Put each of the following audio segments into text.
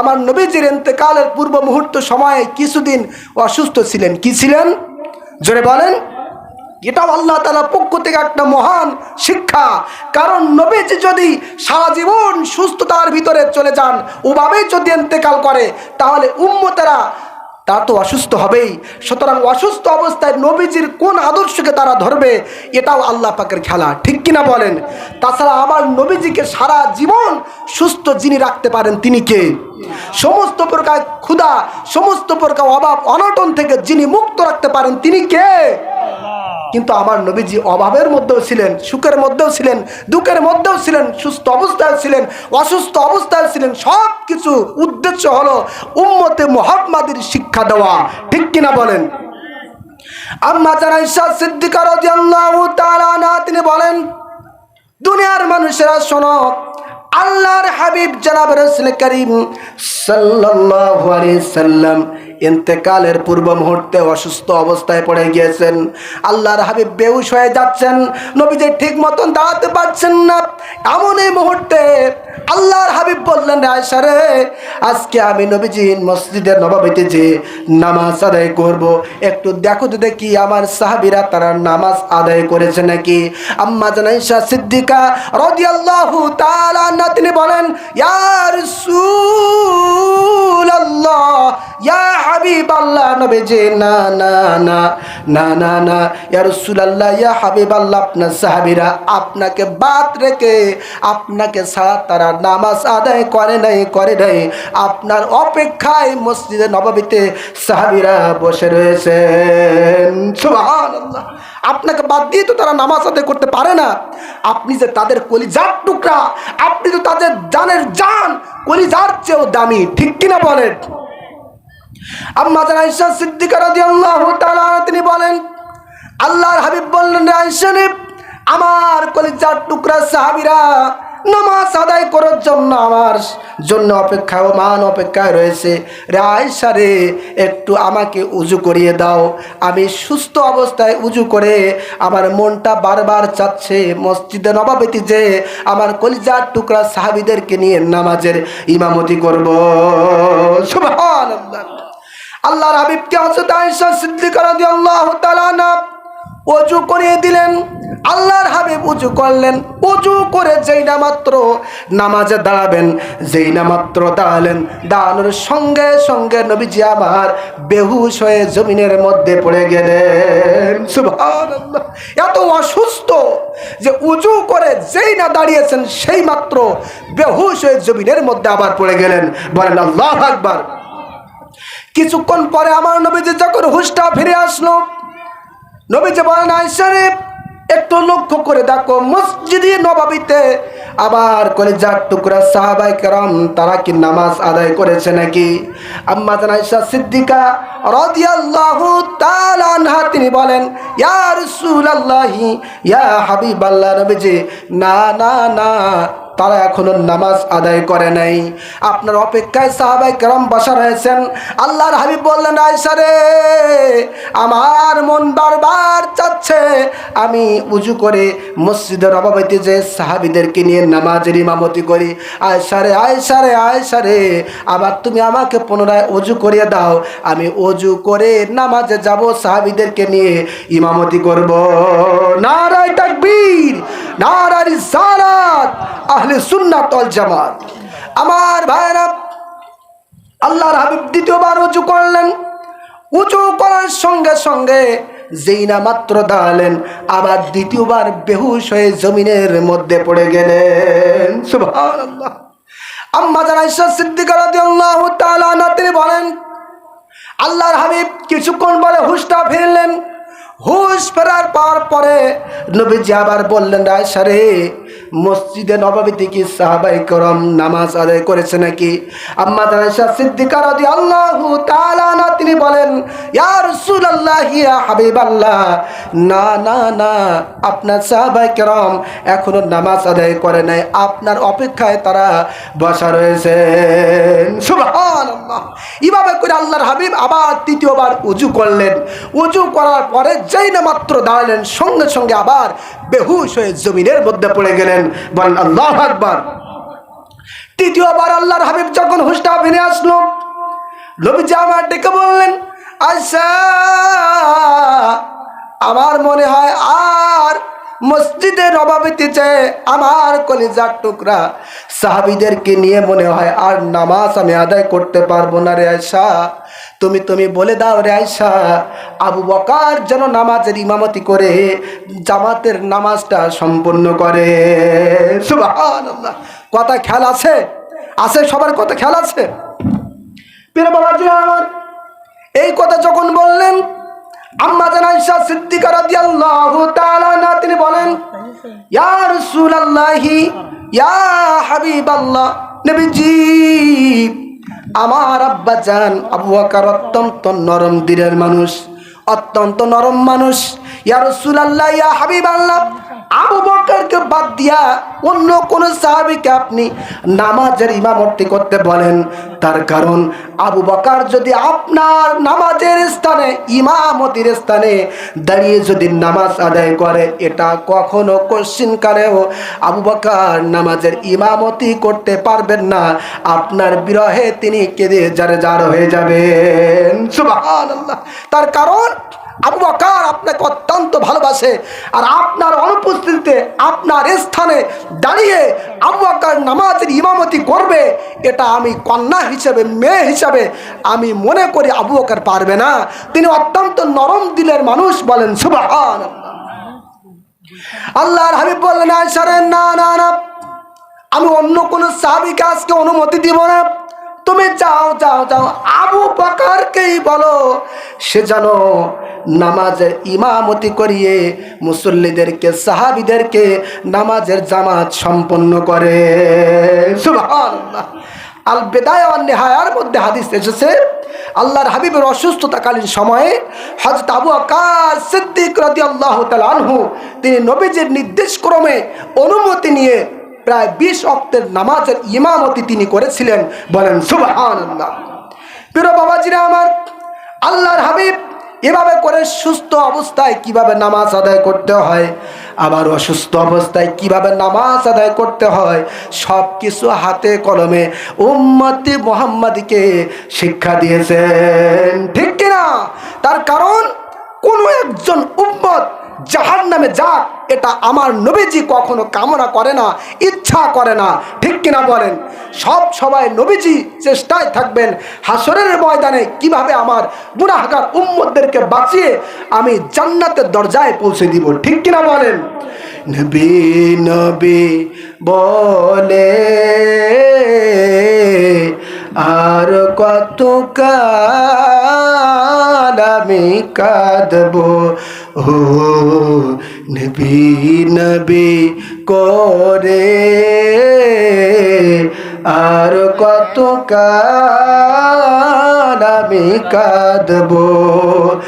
আমার নবীজির এতেকালের পূর্ব মুহূর্ত সময়ে কিছুদিন অসুস্থ ছিলেন। কি ছিলেন? জোরে বলেন। এটাও আল্লাহ তালা পক্ষ থেকে একটা মহান শিক্ষা। কারণ নবীজি যদি সারা জীবন সুস্থতার ভিতরে চলে যান ওভাবেই যদি এতেকাল করে, তাহলে উম্মতেরা তা তো অসুস্থ হবেই। সুতরাং অসুস্থ অবস্থায় নবীজির কোন আদর্শকে তারা ধরবে, এটাও আল্লাহ পাকের খেলা। ঠিক কিনা বলেন? তাছাড়া আমার নবীজিকে সারা জীবন সুস্থ যিনি রাখতে পারেন তিনি কে? সমস্ত প্রকার ক্ষুধা, সমস্ত প্রকার অভাব, অনটন থেকে যিনি মুক্ত রাখতে পারেন তিনি কে? কিন্তু আমার নবীজি অভাবের মধ্যেও ছিলেন, সুখের মধ্যেও ছিলেন, দুঃখের মধ্যেও ছিলেন, সুস্থ অবস্থায় ছিলেন, অসুস্থ অবস্থায় ছিলেন সব কিছু উদ্দেশ্য হলো উম্মতে মোহাম্মাদের শিক্ষা দেওয়া। ঠিক কিনা বলেন? আম্মা জানা ঈশা সিদ্দিকা রাদিয়াল্লাহু তাআলা না তিনি বলেন, দুনিয়ার মানুষেরা শোনো, আল্লাহর হাবিব জনাব রসুল করিম সাল্লাম ইন্তেকালের পূর্ব মুহূর্তে অসুস্থ অবস্থায় পড়ে গিয়েছেন। আল্লাহর হাবিব বেউস হয়ে যাচ্ছেন। নবীজি ঠিক মতন দাঁড়াতে পারছেন না। এমন এই মুহূর্তে আল্লাহর হাবিব বললেন আয়সা রে আজকে আমি নবীজি মসজিদের নবাবিতে যে নামাজ আদায় করব, একটু দেখো তো দেখি আমার সাহাবিরা তারা নামাজ আদায় করেছে নাকি? আম্মা জানাইশা সিদ্দিকা রাদিয়াল্লাহু তাআলা আনহা, তিনি বলেন, ইয়া ইয়া হাবিবাল্লাহ, নবীজি, না না না না না না, ইয়া রাসূলুল্লাহ, ইয়া হাবিবাল্লাহ, আপনার সাহাবীরা আপনাকে বাদ রেখে আপনাকে ছাড়া তারা নামাজ আদায় করে নাই করে নাই। আপনার অপেক্ষায় মসজিদে নববীতে সাহাবীরা বসে রয়েছেন। আপনাকে বাদ দিয়ে তো তারা নামাজ আদায় করতে পারে না। আপনি যে তাদের কলিজার টুকরা, আপনি তো তাদের জানের জান, কলিজার চেয়েও দামি, ঠিক কিনা বলেন? তিনি বলেন, আল্লাহর হাবিব বললেন আমার কলিজার টুকরা সাহাবীরা নামাজ আদায় করার জন্য আমার জন্য অপেক্ষা ও মান অপেক্ষায় রয়েছে। রে আয়েশা রে, একটু আমাকে উজু করিয়ে দাও। আমি সুস্থ অবস্থায় উজু করে আমার মনটা বারবার চাচ্ছে মসজিদে নবাবেতি যে আমার কলিজার টুকরা সাহাবিদেরকে নিয়ে নামাজের ইমামতি করব। সুবহানাল্লাহ। আল্লাহর হযরত আয়েশা সিদ্দিকা রাদিয়াল্লাহু তাআলা না অজু করিয়ে দিলেন, আল্লাহর হাবিব উজু করলেন উজু করে যেই না মাত্র নামাজে দাঁড়াবেন, যেই না মাত্র দাঁড়ালেন, দাঁড়ানোর সঙ্গে সঙ্গে নবীজি আমার বেহুশ হয়ে জমিনের মধ্যে পড়ে গেলেন। এত অসুস্থ যে উজু করে যেই না দাঁড়িয়েছেন, সেই মাত্র বেহুশ হয়ে জমিনের মধ্যে আবার পড়ে গেলেন। বলেন, আল্লাহ আকবার। কিছুক্ষণ পরে আমার নবীজি যখন হুশটা ফিরে আসলো নবীজি বলেন আইসারে একটু লক্ষ্য করে দেখো, মসজিদে নবাবিতে আবার কলেজার টুকরা সাহাবাই কেরাম, তারা কি নামাজ আদায় করেছে নাকি? আম্মা জান আয়েশা সিদ্দিকা রাদিয়াল্লাহু তাআলা আনহা, তিনি বলেন, ইয়া রাসূলুল্লাহি, ইয়া হাবিবাল্লাহ নবীজি, না না না তারা এখনও নামাজ আদায় করে নাই। আপনার অপেক্ষায় সাহাবাই কেরম বসা রয়েছেন। আল্লাহর হাবিব বললেন আয়সা রে, আমার মন বারবার চাচ্ছে। আমি উজু করে মসজিদের অভাবিতে যে সাহাবিদেরকে নিয়ে নামাজের ইমামতি করি। আয়সা রে আয়সা রে আয়সা রে, আবার তুমি আমাকে পুনরায় অজু করিয়ে দাও। আমি অজু করে নামাজে যাব, সাহাবিদেরকে নিয়ে ইমামতি করব। নারায় তাকবীর নারায় সালাত আহলে সুন্নাত ওয়াল জামাত। আমার ভাইরা আল্লাহর হাবিব দ্বিতীয়বার উঁচু করলেন। উঁচু করার সঙ্গে সঙ্গে যেই না মাত্র দাঁড়ালেন, আবার দ্বিতীয়বার বেহুশ হয়ে জমিনের মধ্যে পড়ে গেলেন। সুবহানাল্লাহ। আম্মা জান আয়েশা সিদ্দিকা রাদিয়াল্লাহু তাআলা তিনি বলেন, আল্লাহর হাবিব কিছুক্ষণ পরে হুশটা ফিরলেন। হুশ ফেরার পর পরে নবীজি আবার বললেন আয়সা রে মসজিদে নবাবিতে কি সাহাবাই করম নামাজ আদায় করেছে নাকি? আম্মা আয়েশা সিদ্দিকা রাদি আল্লাহু তাআলা না তিনি বলেন, ইয়া রাসূলুল্লাহ, ইয়া হাবিবাল্লাহ, না না না, আপনার সাহাবাই করম এখনও নামাজ আদায় করে নাই, আপনার অপেক্ষায় তারা বসা সুবহানাল্লাহ। এভাবে করে আল্লাহর হাবিব আবার তৃতীয়বার উজু করলেন। উজু করার পরে যেই না মাত্র দাঁড়ালেন, সঙ্গে সঙ্গে আবার বেহুশ হয়ে জমিনের মধ্যে পড়ে গেলেন। বলেন, আল্লাহ আকবার। তৃতীয়বার আল্লাহর হাবিব যখন হুস্টা ফিরে আসলো, নবীজি আমার ডেকে বললেন আচ্ছা আমার মনে হয় আর মসজিদে নবাবিতে চেয়ে আমার কলিজার টুকরা। সাহাবিদেরকে নিয়ে মনে হয় আর নামাজ আমি আদায় করতে পারব না রে আয়সা তুমি তুমি বলে দাও রে আয়সা আবু বকার যেন নামাজের ইমামতি করে, জামাতের নামাজটা সম্পূর্ণ করে। কথা খেয়াল আছে? আছে, সবার কথা খেয়াল আছে? এই কথা যখন বললেন, আম্মা জানাইশা সিদ্দিকা রাদিয়াল্লাহু তাআলা ইয়া রাসূলুল্লাহি, ইয়া আমার আব্বা জান আবু বকর অত্যন্ত নরম দিলের মানুষ, অত্যন্ত নরম মানুষ। ইয়া রাসূলুল্লাহ, ইয়া হাবিবাল্লাহ, আবু দিয়া অন্য কোন সাহাবীকে আপনি নামাজের ইমামতি করতে বলেন। তার কারণ আবু বকর যদি আপনার নামাজের স্থানে, ইমামতির স্থানে দাঁড়িয়ে যদি নামাজ আদায় করে, এটা কখনো কোশ্চিন কালেও আবু বকর নামাজের ইমামতি করতে পারবেন না। আপনার বিরহে তিনি কেঁদে যারে যার হয়ে যাবেন। তার কারণ আবু বকর আপনাকে অত্যন্ত ভালোবাসে। আর আপনার অনুপস্থিতিতে আপনার স্থানে দাঁড়িয়ে আবু বকর নামাজের ইমামতি করবে, এটা আমি কন্যা হিসেবে, মেয়ে হিসাবে আমি মনে করি আবু বকর পারবে না। তিনি অত্যন্ত নরম দিলের মানুষ বলেন সুবাহান আল্লাহর হাবিব বললেন আয়সারে না না না। আমি অন্য কোনো সাহাবিকে আজকে অনুমতি দিব না। তুমি যাও যাও যাও। আবু বকরকেই বলো, সে যেন নামাজের ইমামতি করিয়ে মুসল্লিদেরকে, সাহাবিদেরকে নামাজের জামাত সম্পন্ন করে। আল বেদায় নেহায়ার মধ্যে হাদিস এসেছে, আল্লাহর হাবিবের অসুস্থতাকালীন সময়ে হজরত আবু আকাশ সিদ্দিক রাদি আল্লাহ আনহু, তিনি নবীজির নির্দেশ ক্রমে অনুমতি নিয়ে প্রায় বিশ অক্টের নামাজের ইমামতি তিনি করেছিলেন। বলেন, সুবহানাল্লাহ। প্রিয় বাবাজিরা আমার, আল্লাহর হাবিব এভাবে করে সুস্থ অবস্থায় কীভাবে নামাজ আদায় করতে হয়, আবার অসুস্থ অবস্থায় কীভাবে নামাজ আদায় করতে হয় সব কিছু হাতে কলমে উম্মতি মোহাম্মদকে শিক্ষা দিয়েছেন। ঠিক কিনা? তার কারণ কোনো একজন উম্মত জাহান নামে যাক, এটা আমার নবীজি কখনো কামনা করে না, ইচ্ছা করে না। ঠিক কিনা বলেন? সব সবাই নবীজি চেষ্টায় থাকবেন হাসরের ময়দানে কীভাবে আমার গুনাহগার উম্মতদেরকে বাঁচিয়ে আমি জান্নাতের দরজায় পৌঁছে দিব। ঠিক কিনা বলেন? নবী নবী বলে, আর কত কাল আমি কাঁদব। ও নবী নবী করে। আর কত কাল আমি কাঁদব।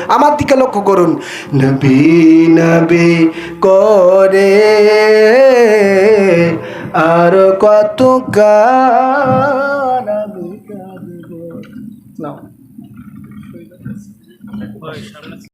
আমার দিকে লক্ষ্য করুন। নবী নবী করে। আর কত কাল